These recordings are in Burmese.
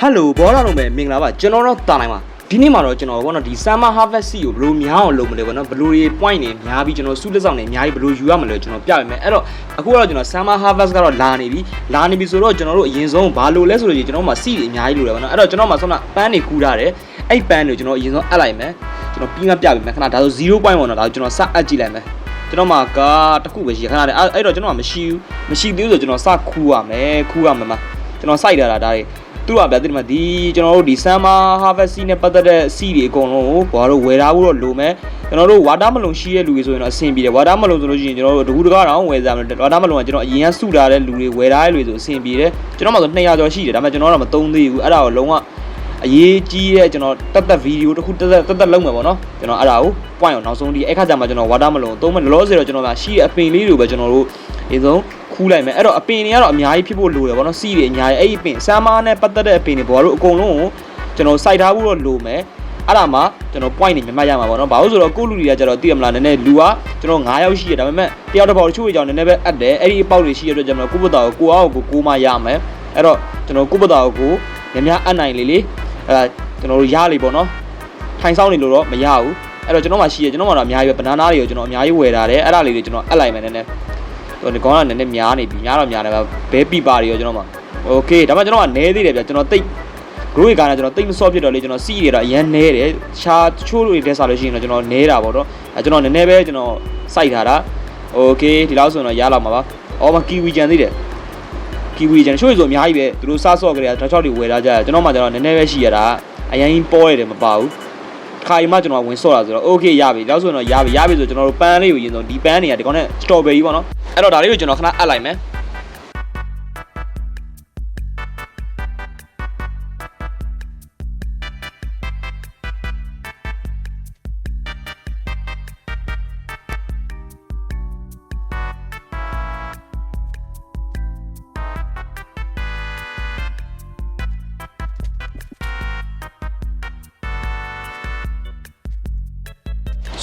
ဟယ်လိုဘောလာတော့မယ်မင်္ဂလာပါကျွန်တော်တော့တာနိုင်ပါဒီနေ့မှာတော့ကျွန်တော်ဘောနော်ဒီ summer harvest seed ကိုဘယ်လိုများအောင်လုပ်မလဲဘောနော်ဘယ်လိုတွေ point တွေများပြီးကျွန်တော်စုလက်ဆောင်တွေအများကြီးဘယ်လိုယူရမလဲကျွန်တော်ပြပေးမယ်အဲ့တော့အခုကတော့ကျွန်တော် summer harvest ကတော့လာနေပြီလာနေပြီဆိုတော့ကျွန်တော်တို့အရင်ဆုံးဘာလို့လဲဆိုလို့ကျွန်တော်တို့မှာ seed တွေအများကြီးလိုတယ်ဘောနော်အဲ့တော့ကျွန်တော်မှာဆုံးတာပန်းတွေကူးထားတယ်အဲ့ပန်းတွေကျွန်တော်အရင်ဆုံးအပ်လိုက်မယ်ကျွန်တော်ပြီးမှပြပေးမယ်ခဏဒါဆို0 point ပေါ့နော်ဒါကျွန်တော်စအပ်ကြည့်လိုက်မယ်ကျွန်တော်မှာကတစ်ခုပဲရှိရခဏတည်းအဲ့အဲ့တော့ကျွန်တော်ကမရှိဘူးမရှိသေးဘူးဆိုကျွန်တော်စခူးရမယ်ခူးရမယ်မှာကျွန်တော်စိုက်ထားတာဒါတွေ သူတို့ကဗျာဒီမှာဒီကျွန်တော်တို့ဒီ summer harvest seed နဲ့ပတ်သက်တဲ့ seed တွေအကုန်လုံးကိုဘာလို့ဝယ်ထားဖို့တော့လိုမယ်ကျွန်တော်တို့ water melon ရှိတဲ့လူတွေဆိုရင်တော့အဆင်ပြေတယ် water melon ဆိုလို့ရှိရင်ကျွန်တော်တို့တကူတကားတောင်ဝယ်စားမယ် water melon ကကျွန်တော်အရင်ကစုထားတဲ့လူတွေဝယ်ထားတဲ့လူတွေဆိုအဆင်ပြေတယ်ကျွန်တော်မှဆို200ကျော်ရှိတယ်ဒါပေမဲ့ကျွန်တော်တော့မသုံးသေးဘူးအဲ့ဒါကိုလုံးဝအရေးကြီးတဲ့ကျွန်တော်တက်တက်ဗီဒီယိုတစ်ခုတက်တက်တက်တက်လုပ်မယ်ပေါ့နော်ကျွန်တော်အဲ့ဒါကို point အောင်နောက်ဆုံးဒီအဲ့ခါကျမှကျွန်တော် water melon ကိုသုံးမယ်လောလောဆယ်တော့ကျွန်တော်ကရှိတဲ့အပင်လေးတွေပဲကျွန်တော်တို့ဒီဆုံး ခူးလိုက်မယ်အဲ့တော့အပင်တွေကတော့အများကြီးဖြစ်ဖို့လိုတယ်ဗောနော်စီးတွေအများကြီးအဲ့ဒီအပင်ဆမ်းမားနဲ့ပတ်သက်တဲ့အပင်တွေဘောတို့အကုန်လုံးကိုကျွန်တော်စိုက်ထားဖို့တော့လိုမယ်အဲ့ဒါမှကျွန်တော် point တွေမြတ်မှတ်ရမှာဗောနော်ဘာလို့ဆိုတော့ကိုယ့်လူတွေကကျတော့သိရမလားနည်းနည်းလူကကျွန်တော်9ယောက်ရှိရဒါပေမဲ့တယောက်တစ်ပေါက်တချို့ကြောင့်နည်းနည်းပဲအပ်တယ်အဲ့ဒီအပေါက်တွေရှိရတဲ့ကျွန်တော်ကိုယ့်ဘက်တော်ကိုကိုအောင်ကိုကိုမရမယ်အဲ့တော့ကျွန်တော်ကိုယ့်ဘက်တော်ကိုများများအပ်နိုင်လေလေအဲ့ဒါကျွန်တော်တို့ရလေဗောနော်ထိုင်ဆောင်နေလို့တော့မရဘူးအဲ့တော့ကျွန်တော်မှရှိရကျွန်တော်မှတော့အများကြီးပဲဘနာနာတွေကိုကျွန်တော်အများကြီးဝယ်ထားတယ်အဲ့ဒါလေးတွေကျွန်တော်အပ်လိုက်မယ်နည်းနည်းဟို ဒီကောင်ကနည်းနည်းများနေပြီများတော့များတယ်ဗျဘဲပြပါတွေရောကျွန်တော်မှာโอเคဒါမှကျွန်တော်ကနဲသေးတယ်ဗျကျွန်တော်တိတ် group ကလည်းကျွန်တော်တိတ်မစော့ဖြစ်တော့လေကျွန်တော်စီးရတော့အရန်နဲတယ်ရှားချိုးလို့တဲ့စားလို့ရှိရင်တော့ကျွန်တော်နဲတာပေါ့တော့အဲကျွန်တော်နည်းနည်းပဲကျွန်တော်စိုက်ထားတာโอเคဒီလောက်ဆိုတော့ရလောက်မှာပါအော်မကီဝီကြံသေးတယ်ကီဝီကြံချိုးဆိုအများကြီးပဲသူတို့စားဆော့ကြတယ်တောက်ချောက်တွေဝယ်ထားကြတယ်ကျွန်တော်မှကျွန်တော်နည်းနည်းပဲရှိရတာအရင်ပေါ်ရတယ်မပါဘူးခါရီမှကျွန်တော်ဝင်ဆော့တာဆိုတော့โอเคရပြီလောက်ဆိုတော့ရပြီရပြီဆိုကျွန်တော်တို့ပန်းလေးကိုရင်ဆုံးဒီပန်းတွေကဒီကောင်နဲ့ strawberry ပေါ့နော် အဲ့တော့ဒါလေးကိုကျွန်တော်ခဏအပ်လိုက်မယ်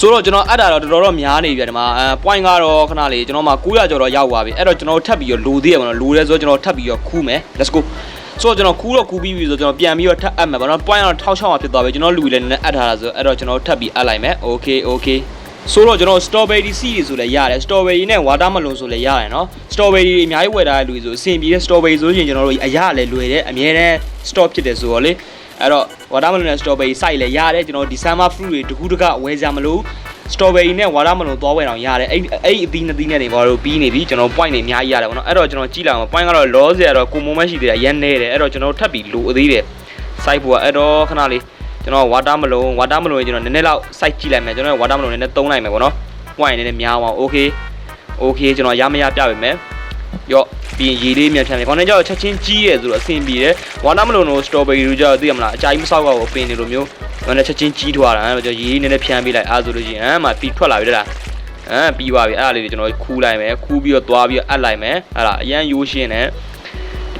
ဆိုတော့ကျွန်တော်အပ်တာတော့တော်တော်တော့များနေပြီဒီမှာအဲ point ကတော့ခဏလေးကျွန်တော်မှ900ကျော်တော့ရောက်သွားပြီအဲ့တော့ကျွန်တော်ထပ်ပြီးတော့လိုသေးရပါတော့လိုရဲဆိုတော့ကျွန်တော်ထပ်ပြီးတော့ခူးမယ် let's go ဆိုတော့ကျွန်တော်ခူးတော့ခူးပြီးပြီဆိုတော့ကျွန်တော်ပြန်ပြီးတော့ထပ်အပ်မယ်ဗောနော် point ကတော့1600ဖြစ်သွားပြီကျွန်တော်လူလည်းနည်းနည်းအပ်ထားတာဆိုအဲ့တော့ကျွန်တော်ထပ်ပြီးအပ်လိုက်မယ် okay okay ဆိုတော့ကျွန်တော် strawberry seed တွေဆိုလည်းရတယ် strawberry နဲ့ watermelon ဆိုလည်းရတယ်နော် strawberry တွေအများကြီးဝယ်ထားတဲ့လူတွေဆိုအဆင်ပြေတဲ့ strawberry ဆိုရင်ကျွန်တော်တို့အရလည်းလွယ်တယ်အများနဲ့ stop ဖြစ်တယ်ဆိုတော့လေ အဲ့တော့ watermelon နဲ့ strawberry စိုက်လည်းရတယ်ကျွန်တော်ဒီ summer fruit တွေတခုတကဝယ်ကြမလို့ strawberry နဲ့ watermelon သွားဝယ်အောင်ရတယ်အဲ့အဲ့အသီးနှစ်သီးနဲ့တွေဘာလို့ပြီးနေပြီကျွန်တော် point တွေအများကြီးရတယ်ဗောနော်အဲ့တော့ကျွန်တော်ကြည့်လိုက်အောင် point ကတော့ loss ရတော့ကိုမုံမရှိသေးတယ်အရင်နေတယ်အဲ့တော့ကျွန်တော်ထပ်ပြီးလိုအသေးတယ် site ဖို့ကအဲ့တော့ခဏလေးကျွန်တော် watermelon watermelon ကိုကျွန်တော်နည်းနည်းလောက် site ကြည့်လိုက်မယ်ကျွန်တော် watermelon နည်းနည်းသုံးလိုက်မယ်ဗောနော် point နည်းနည်းများအောင် okay okay ကျွန်တော်ရမရပြပေးမယ် ရော့ပြီးရင်ရေလေးမြန်ဖြန်မယ်ခေါင်းထဲကျတော့ချက်ချင်းကြီးရဲဆိုတော့အဆင်ပြေတယ် watermelon တို့ strawberry တို့ကျတော့သိရမလားအကြိုက်မဆောက်တော့ဘူးပင်နေလိုမျိုးခေါင်းထဲချက်ချင်းကြီးထွားတာအဲ့တော့ရေလေးနည်းနည်းဖြန်ပေးလိုက်အားဆိုလို့ရှိရင်ဟမ်မှပြီးထွက်လာပြီလားဟမ်ပြီးပါပြီအဲ့ဒါလေးတွေကျွန်တော်ခူးလိုက်မယ်ခူးပြီးတော့သွားပြီးတော့အပ်လိုက်မယ်အဲ့ဒါအရန်ရိုးရှင်းတယ်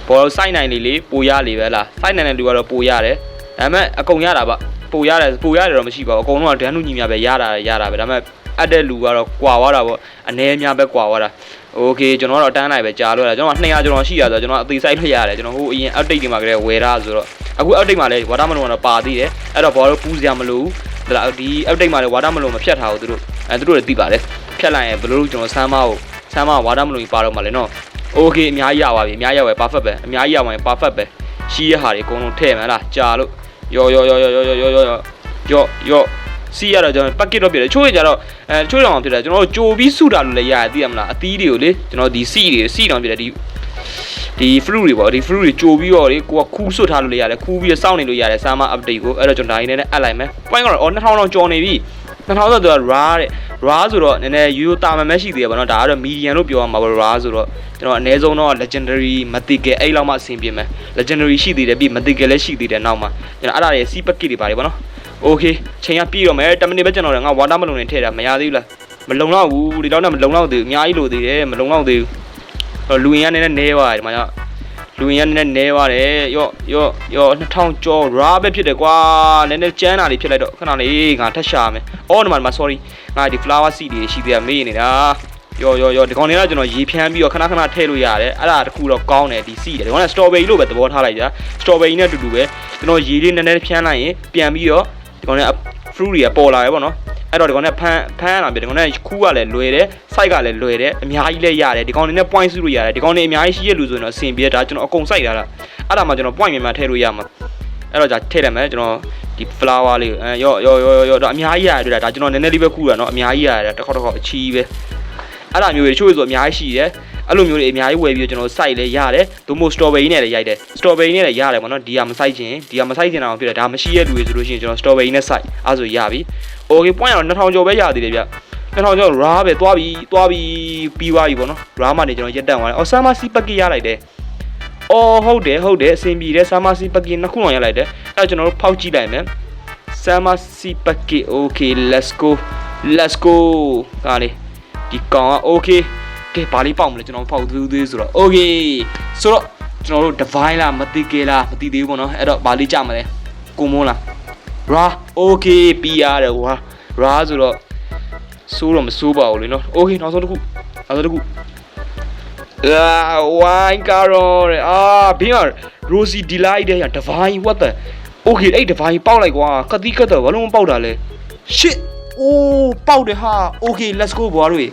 ဘောစိုက်နိုင်လေလေပိုရလေပဲလားစိုက်နိုင်တဲ့လူကတော့ပိုရတယ်ဒါပေမဲ့အကုန်ရတာပါပိုရတယ်ပိုရတယ်တော့မရှိပါဘူးအကုန်လုံးကဒန်းနုညီများပဲရတာရတာပဲဒါပေမဲ့အပ်တဲ့လူကတော့ကွာသွားတာပေါ့အနေအများပဲကွာသွားတာ โอเคကျွန်တော်ကတော့အတန်းလိုက်ပဲကြာလို့ရတာကျွန်တော်က200ကျော်ရှိရဆိုတော့ကျွန်တော်အသေးဆိုင်လို့ရတယ်ကျွန်တော်ဟိုအရင် update တွေမှာကလေးဝယ်ထားဆိုတော့အခု update မှာလည်း watermelon ကတော့ပါသေးတယ်အဲ့တော့ဘောတော့ပူးစရာမလိုဘူးဒါဒီ update မှာလည်း watermelon မဖြတ်ထားဘူးသူတို့အဲသူတို့လည်းသိပါတယ်ဖြတ်လိုက်ရင်ဘယ်လိုလုပ်ကျွန်တော်ဆမ်းမကိုဆမ်းမ watermelon ကြီးပါတော့မှာလဲနော်โอเคအများကြီးရပါပြီအများကြီးရပါ perfect ပဲအများကြီးရပါရင် perfect ပဲရှိရဟာတွေအကုန်လုံးထည့်မှန်းလားကြာလို့ရောရောရောရောရောရောရောရောရောရော စီးရတော့ကျွန်တော် packet တော့ပြတယ်ချိုးရကြတော့အဲချိုးရအောင်ဖြစ်တယ်ကျွန်တော်တို့ကြိုပြီးစုတာလို့လည်းရတယ်သိရမလားအသီးတွေကိုလေကျွန်တော်ဒီစီးတွေစီးတောင်ပြတယ်ဒီဒီ fruit တွေပေါ့ဒီ fruit တွေကြိုပြီးတော့လေကိုကခူးဆွတ်ထားလို့လည်းရတယ်ခူးပြီးတော့စောင့်နေလို့ရတယ် summer update ကိုအဲ့တော့ကျွန်တော်ဒါရင်းနဲ့အပ်လိုက်မယ် point ကတော့အော်2000လောက်ကျော်နေပြီ2000ဆိုတော့ raw တဲ့ raw ဆိုတော့နည်းနည်းရိုးရိုးတာမမဲရှိသေးတယ်ဗောနော်ဒါကတော့ medium လို့ပြောရမှာပေါ့ raw ဆိုတော့ကျွန်တော်အနည်းဆုံးတော့ legendary mythical အဲ့လောက်မှအဆင်ပြေမယ် legendary ရှိသေးတယ်ပြီး mythical လည်းရှိသေးတယ်နောက်မှကျွန်တော်အဲ့ဒါတွေ sea packet တွေပါတယ်ဗောနော် okay ချိန်ကပြည့်တော့မယ်10မိနစ်ပဲကျွန်တော်လည်းငါ watermelon နဲ့ထည့်တာမရသေးဘူးလားမလုံတော့ဘူးဒီတော့နဲ့မလုံတော့သေးဘူးအများကြီးလိုသေးတယ်မလုံတော့သေးဘူးတော့လူရင်ကနည်းနည်းနဲသွားတယ်ဒီမှာကျလူရင်ကနည်းနည်းနဲသွားတယ်ရော့ရော့ရော့2000ကျော် raw ပဲဖြစ်တယ်ကွာနည်းနည်းကျန်းတာလေးဖြစ်လိုက်တော့ခဏလေးငါထက်ရှာမယ်အော်ဒီမှာဒီမှာ sorry ငါဒီ flower seed တွေရှိသေးတယ်မေးနေတာရောရောရောဒီကောင်တွေကကျွန်တော်ရေဖြန်းပြီးတော့ခဏခဏထည့်လို့ရတယ်အဲ့ဒါတခုတော့ကောင်းတယ်ဒီစီတယ်ဒီကောင်က strawberry လို့ပဲသဘောထားလိုက်ကြ strawberry နဲ့အတူတူပဲကျွန်တော်ရေလေးနည်းနည်းဖြန်းလိုက်ရင်ပြန်ပြီးတော့ ဒီကောင်တွေက fruit တွေကပေါ်လာရပေါ့နော်အဲ့တော့ဒီကောင်နဲ့ဖမ်းဖမ်းရတာပြဒီကောင်နဲ့ခူးကလည်းလွယ်တယ် site ကလည်းလွယ်တယ်အများကြီးလည်းရတယ်ဒီကောင်တွေနဲ့ point စုလို့ရတယ်ဒီကောင်တွေအများကြီးရှိရလူဆိုရင်တော့အဆင်ပြေဒါကျွန်တော်အကုန်စိုက်ထားတာအဲ့ဒါမှကျွန်တော် point မြန်မြန်ထည့်လို့ရမှာအဲ့တော့じゃထည့်လိုက်မယ်ကျွန်တော်ဒီ flower လေးအဲရောရောရောရောဒါအများကြီးရတယ်ဒါကျွန်တော်နည်းနည်းလေးပဲခူးတာเนาะအများကြီးရတယ်တစ်ခေါက်တစ်ခေါက်အချီးပဲအဲ့ဒါမျိုးတွေချို့ဆိုအများကြီးရှိတယ် အဲ့လိုမျိုးတွေအများကြီးဝယ်ပြီးတော့ကျွန်တော်စိုက်လဲရတယ်ဒို့မို့ strawberry နဲ့လည်းရိုက်တယ် strawberry နဲ့လည်းရတယ်ပေါ့နော်ဒီကမစိုက်ခြင်းဒီကမစိုက်ခြင်းအောင်ဖြစ်တယ်ဒါမရှိရတဲ့လူတွေဆိုလို့ရှိရင်ကျွန်တော် strawberry နဲ့စိုက်အဲ့ဆိုရပြီ okay point တော့2000ကျော်ပဲရသေးတယ်ဗျ2000ကျော် raw ပဲသွားပြီသွားပြီပြီးသွားပြီပေါ့နော် raw မှနေကျွန်တော်ရက်တန့်သွားတယ်အော် summer sea packet ရလိုက်တယ်အော်ဟုတ်တယ်ဟုတ်တယ်အဆင်ပြေတယ် summer sea packet နှစ်ခုအောင်ရလိုက်တယ်အဲ့ကျွန်တော်တို့ဖောက်ကြည့်လိုက်မယ် summer sea packet okay let's go let's go ဒါလေးဒီကောင်က okay ကဲဘာလေးပေါက်မလဲကျွန်တော်ဖောက်သေးသေးဆိုတော့ okay ဆိုတော့ကျွန်တော်တို့ divine လားမသိကေလားမသိသေးဘူးပေါ့နော်အဲ့တော့ဘာလေးကြမလဲကိုမွန်းလား ra okay ပြီးရတယ်ဟွာ ra ဆိုတော့စိုးတော့မစိုးပါဘူးလေနော် okay နောက်ဆုံးတစ်ခုနောက်ဆုံးတစ်ခုအာဝိုင်းကာရောတဲ့အာဘေးမှာ rosy delight တဲ့ရ divine what the okay အဲ့ divine ပေါက်လိုက်ကွာကတိကတ်တော့ဘာလို့မပေါက်တာလဲ shit အိုးပေါက်တယ်ဟာ okay let's go ဘွားတို့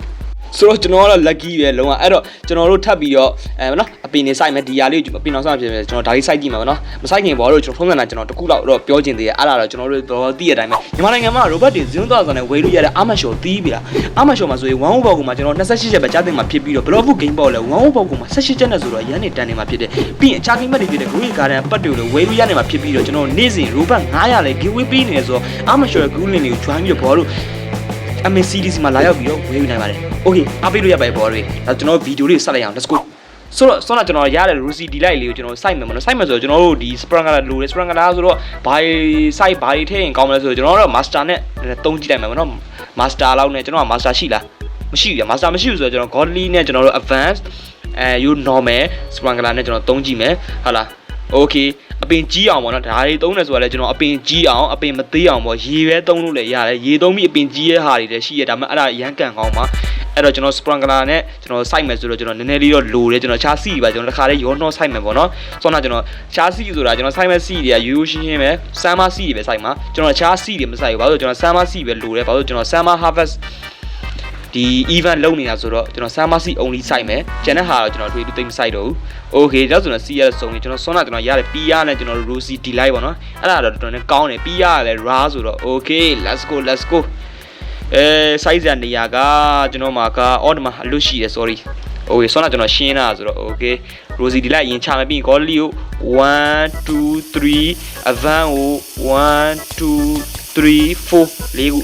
ဆိုတော့ကျွန်တော်ကတော့ lucky ပဲလုံးဝအဲ့တော့ကျွန်တော်တို့ထပ်ပြီးတော့အဲနော်အပင်နေစိုက်မယ်ဒီဟာလေးကိုအပင်အောင်စိုက်ဖြစ်မယ်ကျွန်တော်ဒါလေးစိုက်ကြည့်မှာပေါ့နော်မစိုက်ခင်ဘောတော့ကျွန်တော်ထုံးစံတာကျွန်တော်တခုလောက်တော့ပြောချင်သေးတယ်အဲ့ဒါတော့ကျွန်တော်တို့တော့သိရတဲ့အတိုင်းပဲမြန်မာနိုင်ငံမှာ robot တွေဇွန်းသွားဆိုနေဝေလို့ရတဲ့အာမရှော်တီးပြီလားအာမရှော်မှာဆိုရင်1 over ကိုမှကျွန်တော်28ချက်ပဲကြားသိမှာဖြစ်ပြီးတော့ block book game ပေါ့လေ1 over ကိုမှ18ချက်နဲ့ဆိုတော့ရန်နေတန်နေမှာဖြစ်တယ်ပြီးရင်အခြား game တွေဖြစ်တဲ့ Green Garden ပတ်တွေလို့ဝေလို့ရနေမှာဖြစ်ပြီးတော့ကျွန်တော်နေ့စဉ် robot 900လဲ giveaway ပေးနေတယ်ဆိုတော့အာမရှော်ရဲ့ Green Link တွေကို join ပြီးတော့ဘော လို့ MCDC မှာလာရောက်ပြီးတော့ဝေယူနိုင်ပါတယ်။ Okay အားပေးလို့ရပါတယ်ဘောတွေ။ဒါကျွန်တော်ဗီဒီယိုလေးကိုဆက်လိုက်အောင် let's go ။ဆိုတော့ဆောင်းကကျွန်တော်ရတဲ့ Rusi Delight လေးကိုကျွန်တော်စိုက်မယ်မနော်စိုက်မယ်ဆိုတော့ကျွန်တော်တို့ဒီ Spranger လိုတယ် Spranger ဆိုတော့ဘာစိုက်ဘာတွေထည့်ရင်ကောင်းမလဲဆိုတော့ကျွန်တော်တို့ Master နဲ့တုံးကြည့်လိုက်မယ်မနော် Master လောက်နဲ့ကျွန်တော်က Master ရှိလားမရှိဘူး Master မရှိဘူးဆိုတော့ကျွန်တော် Godly နဲ့ကျွန်တော်တို့ Advanced အဲ you normal Spranger နဲ့ကျွန်တော်တုံးကြည့်မယ်ဟုတ်လား Okay အပင်ကြီးအောင်ပေါ့နော်ဒါတွေသုံးတယ်ဆိုတာလည်းကျွန်တော်အပင်ကြီးအောင်အပင်မသေးအောင်ပေါ့ရေပဲသုံးလို့လည်းရတယ်ရေသုံးပြီးအပင်ကြီးရဲ့ဟာတွေလည်းရှိရဒါပေမဲ့အဲ့ဒါရမ်းကန်ကောင်းပါအဲ့တော့ကျွန်တော် sprinkler နဲ့ကျွန်တော်စိုက်မယ်ဆိုတော့ကျွန်တော်နည်းနည်းလေးတော့လိုတယ်ကျွန်တော်ချားစီပါကျွန်တော်တစ်ခါလေးရောနှောစိုက်မယ်ပေါ့နော်ဆောင်းတော့ကျွန်တော်ချားစီဆိုတာကျွန်တော်စိုက်မဲ့စီတွေကရိုးရိုးရှင်းရှင်းပဲဆမ်မာစီတွေပဲစိုက်မှာကျွန်တော်ချားစီတွေမစိုက်ဘူးဘာလို့ကျွန်တော်ဆမ်မာစီပဲလိုတယ်ဘာလို့ကျွန်တော်ဆမ်မာ harvest ဒီ event လုပ်နေတာဆိုတော့ကျွန်တော် summer sea only site မယ်ကျန်တဲ့ဟာတော့ကျွန်တော်တွေ့တူသိမ့် site တော့ဘူး okay ဒါဆိုတော့ sea ရတဲ့စုံနေကျွန်တော်ဆွမ်းတာကျွန်တော်ရတယ် PR နဲ့ကျွန်တော် rosy delight ပေါ့နော်အဲ့ဒါတော့တော်တော်နဲ့ကောင်းတယ် PR ကလည်း raw ဆိုတော့ okay let's go let's go အဲ size ရနေရာကကျွန်တော်မှာက order မှာအလွတ်ရှိတယ် sorry okay ဆွမ်းတာကျွန်တော်ရှင်းတာဆိုတော့ okay rosy delight ရင်ချမယ်ပြီး golly ကို1 2 3 avant ကို1 2 3 4လေးခု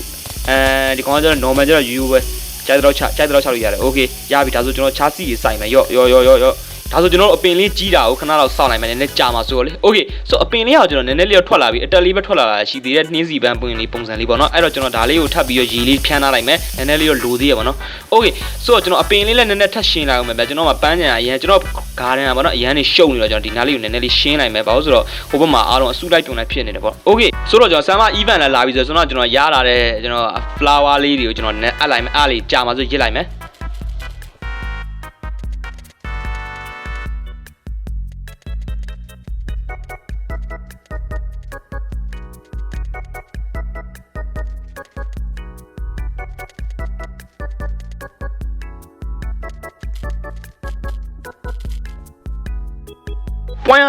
အဲဒီကောင်ကကျတော့ normal ကျတော့ u ပဲ ကြိုက်တော့ချကြိုက်တော့ချလို့ရတယ်โอเคရပြီဒါဆိုကျွန်တော်ချားစီကြီးစိုက်မယ်ရော့ရော့ရော့ရော့ရော့ ဒါဆိုကျွန်တော်တို့အပင်လေးကြီးတာကိုခဏတော့စောင့်လိုက်မယ်နည်းနည်းကြာမှာဆိုတော့လေ Okay ဆိုအပင်လေးကိုကျွန်တော်နည်းနည်းလေးထွက်လာပြီအတက်လေးပဲထွက်လာတာရှိသေးတယ်နှင်းစီပန်းပွင့်လေးပုံစံလေးပေါ့နော်အဲ့တော့ကျွန်တော်ဒါလေးကိုထပ်ပြီးတော့ရေလေးဖြန်းထားလိုက်မယ်နည်းနည်းလေးတော့လိုသေးရပါတော့ Okay ဆိုတော့ကျွန်တော်အပင်လေးလည်းနည်းနည်းထပ်ရှင်းလိုက်အောင်မယ်ဗျကျွန်တော်ကပန်းကြံအရင်ကျွန်တော်ဂါဒန်ကပေါ့နော်အရင်နေရှုပ်နေတော့ကျွန်တော်ဒီနားလေးကိုနည်းနည်းလေးရှင်းလိုက်မယ်ဘာလို့ဆိုတော့ဟိုဘက်မှာအားလုံးအစုလိုက်တုံလိုက်ဖြစ်နေတယ်ပေါ့ Okay ဆိုတော့ကျွန်တော်ဆမ်မ event လည်းလာပြီဆိုတော့ကျွန်တော်ကျွန်တော်ရလာတဲ့ကျွန်တော် flower လေးတွေကိုကျွန်တော်အပ်လိုက်မယ်အားလေးကြာမှာဆိုရစ်လိုက်မယ်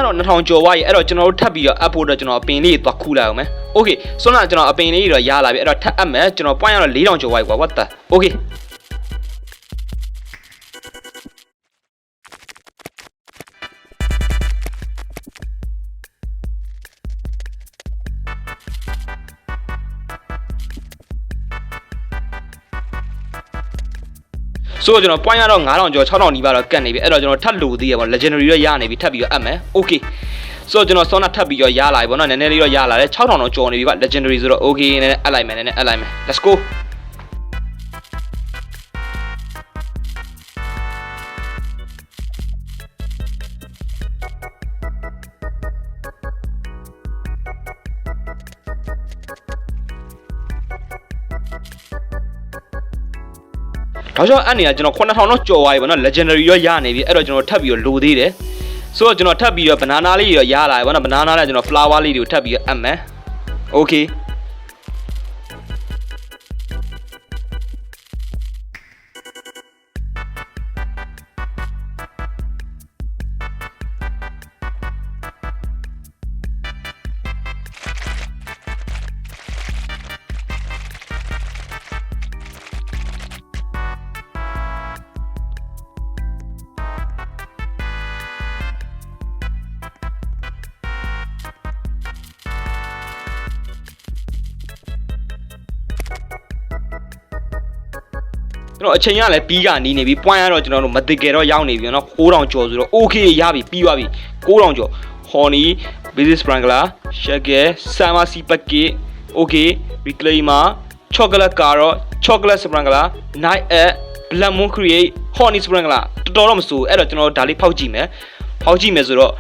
တော့2000ကျော်သွားပြီအဲ့တော့ကျွန်တော်တို့ထပ်ပြီးတော့ up ဖို့တော့ကျွန်တော်အပင်လေးသွားခူးလိုက်အောင်မယ် okay ဆိုတော့ကျွန်တော်အပင်လေးတော့ရလာပြီအဲ့တော့ထပ် up မယ်ကျွန်တော် point ကတော့4000ကျော်သွားပြီကွာ what the okay ဆိုတော့ကျွန်တော် point ကတော့9000ကျော်6000နီးပါးတော့ကတ်နေပြီအဲ့တော့ကျွန်တော်ထပ်လို့သေးရပါ legendary တော့ရနေပြီထပ်ပြီးတော့အပ်မယ် okay ဆိုတော့ကျွန်တော်ဆောနာထပ်ပြီးတော့ရလာပြီပေါ့နော်နည်းနည်းလေးတော့ရလာတယ်6000တော့ကျော်နေပြီဗျ legendary ဆိုတော့ okay နည်းနည်းအပ်လိုက်မယ်နည်းနည်းအပ်လိုက်မယ် let's go ဒါကြောင့်အဲ့နေကကျွန်တော်9000တော့ကြော်သွားပြီပေါ့နော် legendary ရောရနေပြီအဲ့တော့ကျွန်တော်ထပ်ပြီးတော့လိုသေးတယ်ဆိုတော့ကျွန်တော်ထပ်ပြီးတော့ banana လေးရောရလာပြီပေါ့နော် banana လေးကျွန်တော် flower လေးတွေကိုထပ်ပြီးတော့အပ်မယ် okay ကျွန်တော်အချိန်ကလည်းပြီးကနီးနေပြီ point ကတော့ကျွန်တော်တို့မတိကေတော့ရောက်နေပြီเนาะ9000ကျော်ဆိုတော့ okay ရပြီပြီးသွားပြီ9000ကျော် honey business sprinkler shaggy summer sea packet okay reclaimer chocolate carrot chocolate sprinkler night at black moon create honey sprinkler တော်တော်တော့မစိုးအဲ့တော့ကျွန်တော်ဒါလေးဖောက်ကြည့်မယ်ဖောက်ကြည့်မယ်ဆိုတော့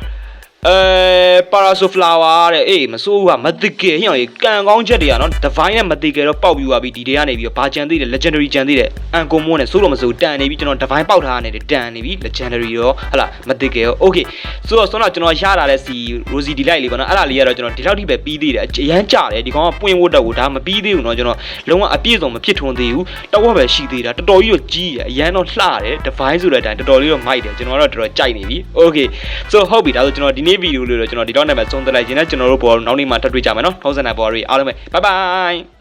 အဲပါရာဆိုဖလာဝါတဲ့အေးမစိုးဘူးကမတိကေဟိအောင်ကြီးကန်ကောင်းချက်တွေကနော် divine နဲ့မတိကေတော့ပေါက်ပြီးသွားပြီဒီတွေကနေပြီးတော့ဘာကြံသေးတယ် legendary ကြံသေးတယ်အန်ကွန်မိုးနဲ့စိုးလို့မစိုးတန်နေပြီကျွန်တော် divine ပေါက်ထားရတယ်တန်နေပြီ legendary ရောဟလာမတိကေရော okay ဆိုတော့ဆုံးတော့ကျွန်တော်ရလာတဲ့စီ rosy delight လေးပေါ့နော်အဲ့ဒါလေးကတော့ကျွန်တော်ဒီလောက်ထိပဲပြီးသေးတယ်အရန်ကြတယ်ဒီကောင်ကပွင့်ဖို့တက်ဖို့ဒါမပြီးသေးဘူးနော်ကျွန်တော်လုံးဝအပြည့်စုံမဖြစ်ထွန်းသေးဘူးတောက်ဝက်ပဲရှိသေးတာတော်တော်ကြီးတော့ကြီးတယ်အရန်တော့လှတယ် divine ဆိုတဲ့အတိုင်းတော်တော်လေးတော့မိုက်တယ်ကျွန်တော်ကတော့တော်တော်ကြိုက်နေပြီ okay ဆိုတော့ဟုတ်ပြီဒါဆိုကျွန်တော်ဒီနေ့ဗီဒီယိုလေးတော့ကျွန်တော်ဒီတော့နဲ့ပဲဆုံးသက်လိုက်ခြင်းနဲ့ကျွန်တော်တို့ပေါ်နောက်နေ့မှထပ်တွေ့ကြမယ်နော်။ဖုန်းဆက်နေပေါ်ရီအားလုံးပဲ Bye bye